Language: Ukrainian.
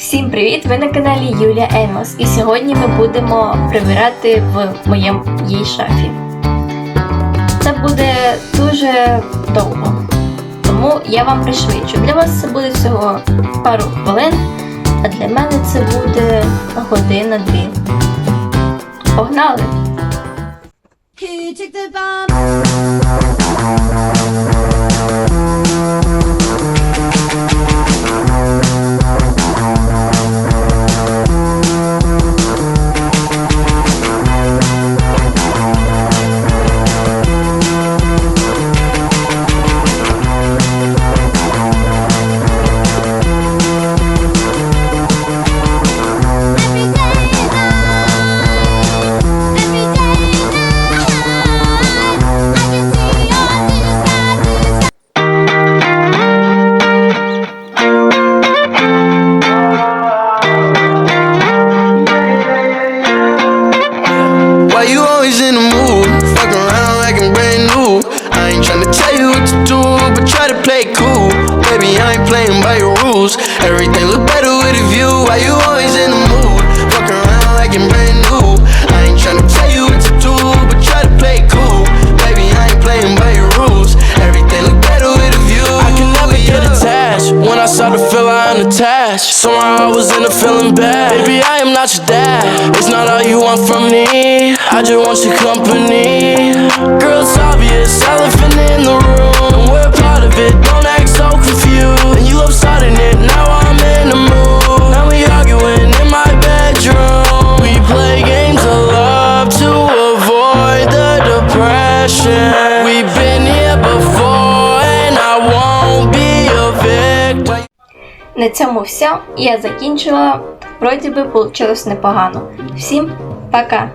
Всім привіт! Ви на каналі Юлія Емос. І сьогодні ми будемо прибирати в моєму їй шафі. Це буде дуже довго. Тому я вам пришвидшу. Для вас це буде всього пару хвилин, а для мене це буде година-дві. Погнали! Try to play cool. Baby, I ain't playing by your rules. Everything look better with a view. Why you always in the mood? Fuck around like I'm brand new. I ain't tryna tell you what to do, but try to play cool. Baby, I ain't playing by your rules. Everything look better with a view. I can never get attached. When I start to feel I'm attached, somehow I was in a feeling bad. Baby, I am not your dad. It's not all you want from me. I just want your company. Girl, it's obvious, На цьому все. Я закінчила. Вроді би вийшло непогано. Всім пока!